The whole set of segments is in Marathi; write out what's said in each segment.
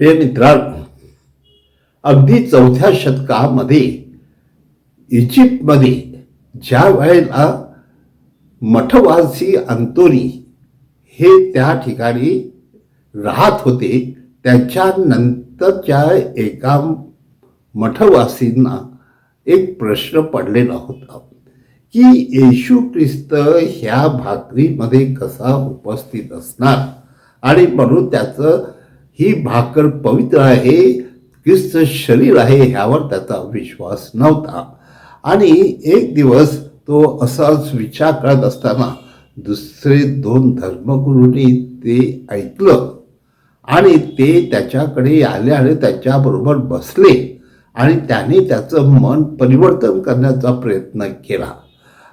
प्रिय मित्रांनो अगदी चौथ्या शतकामध्ये इजिप्तमध्ये ज्या वेळेला मठवासी अंतोनी हे त्या ठिकाणी राहत होते त्याच्यानंतरच्या एका मठवासींना एक प्रश्न पडलेला होता की येशू ख्रिस्त ह्या भाकरीमध्ये कसा उपस्थित असणार? आणि म्हणून त्याचं ही भाकर पवित्र आहे ख्रिस्त शरीर आहे ह्यावर त्याचा विश्वास नव्हता. आणि एक दिवस तो असाच विचार करत असताना दुसरे दोन धर्मगुरूंनी ते ऐकलं आणि ते त्याच्याकडे आले आणि त्याच्याबरोबर बसले आणि त्याने त्याचं मन परिवर्तन करण्याचा प्रयत्न केला.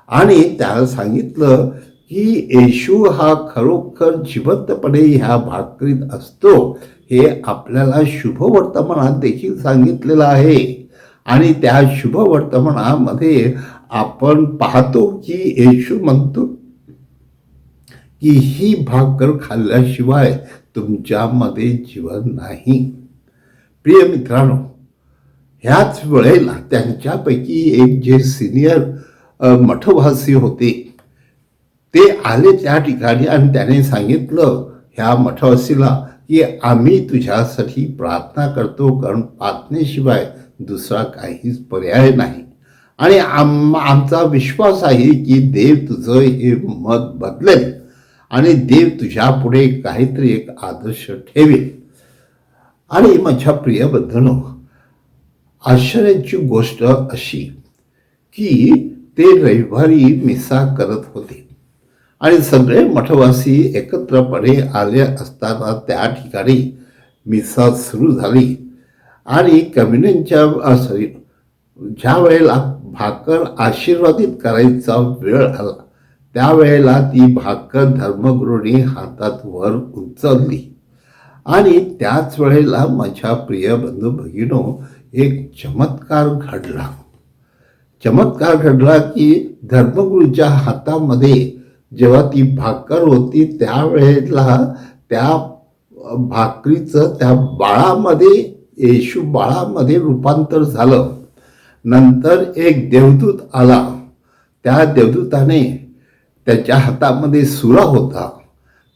आणि त्याला सांगितलं की येशू हा खरोखर जिवंतपणे ह्या भाकरीत असतो हे आपल्याला शुभ वर्तमानात देखील सांगितलेलं आहे. आणि त्या शुभ वर्तमानामध्ये आपण पाहतो की येशू म्हणतो की ही भाकर खाल्ल्याशिवाय तुमच्यामध्ये जीवन नाही. प्रिय मित्रांनो ह्याच वेळेला त्यांच्यापैकी एक जे सिनियर मठवासी होते ते आले त्या ठिकाणी आणि त्याने सांगितलं ह्या मठवासीला की आम्ही तुझ्यासाठी प्रार्थना करतो कारण प्रार्थनेशिवाय दुसरा काहीच पर्याय नाही. आणि आम आमचा विश्वास आहे की देव तुझं हे मत बदलेल आणि देव तुझ्यापुढे काहीतरी एक आदर्श ठेवेल. आणि माझ्या प्रिय बंधनो आश्चर्याची गोष्ट अशी की ते रविवारी मिसा करत होते. आणि सगळे मठवासी एकत्रपणे आले असताना त्या ठिकाणी मिसा सुरू झाली. आणि कम्युनियनच्या सॉरी ज्या वेळेला भाकर आशीर्वादित करायचा वेळ आला त्यावेळेला ती भाकर धर्मगुरूंनी हातात वर उचलली. आणि त्याच वेळेला माझ्या प्रिय बंधू भगिनो एक चमत्कार घडला. चमत्कार घडला की धर्मगुरूच्या हातामध्ये जेव्हा ती भाकर होती त्यावेळेला त्या भाकरीचं त्या बाळामध्ये येशू बाळामध्ये रूपांतर झालं. नंतर एक देवदूत आला. त्या देवदूताने त्याच्या हातामध्ये सुरा होता.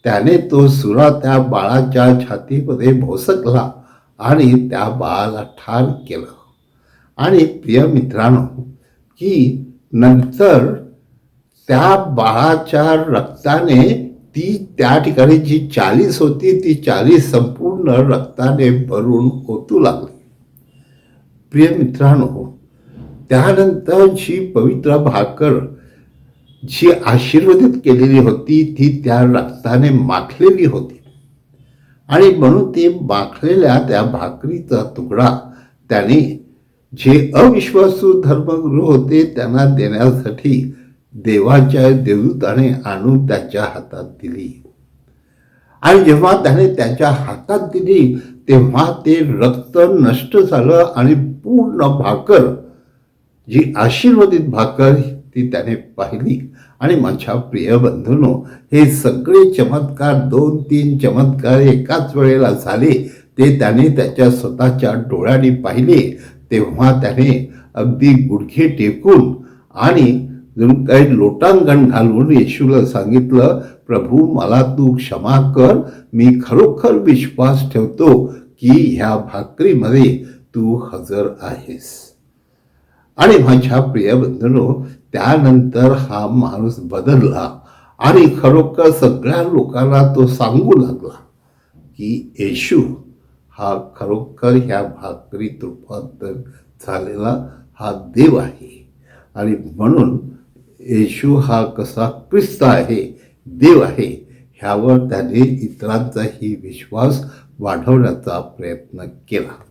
त्याने तो सुरा त्या बाळाच्या छातीमध्ये भोसकला आणि त्या बाळाला ठार केलं. आणि प्रिय मित्रांनो की नंतर त्या बाळाच्या रक्ताने ती त्या ठिकाणी जी चाळीस होती ती चाळीस संपूर्ण रक्ताने भरून ओतू लागली. प्रिय मित्रांनो त्यानंतर जी पवित्र भाकर जी आशीर्वादित केलेली होती ती त्या रक्ताने माखलेली होती. आणि म्हणून ते माखलेल्या त्या भाकरीचा तुकडा त्याने जे अविश्वासू धर्मगुरू होते त्यांना देण्यासाठी देवाच्या देवदूताने आणून त्याच्या हातात दिली. आणि जेव्हा त्याने त्याच्या हातात दिली तेव्हा ते रक्त नष्ट झालं आणि पूर्ण भाकर जी आशीर्वादित भाकर ती त्याने पाहिली. आणि माझ्या प्रिय बंधूनो हे सगळे चमत्कार दोन तीन चमत्कार एकाच वेळेला झाले. ते त्याने त्याच्या स्वतःच्या डोळ्याने पाहिले. तेव्हा त्याने अगदी गुडघे टेकून आणि जणू काही लोटांगण घालून येशूला सांगितलं प्रभू मला तू क्षमा कर. मी खरोखर विश्वास ठेवतो की ह्या भाकरीमध्ये तू हजर आहेस. आणि माझ्या प्रिय त्यानंतर हा माणूस बदलला आणि खरोखर सगळ्या लोकांना तो सांगू लागला की येशू हा खरोखर ह्या भाकरीत रूपांतर झालेला हा देव आहे. आणि म्हणून येशू हा कसा ख्रिस्त आहे देव आहे ह्यावर त्याने इतरांचाही विश्वास वाढवण्याचा प्रयत्न केला.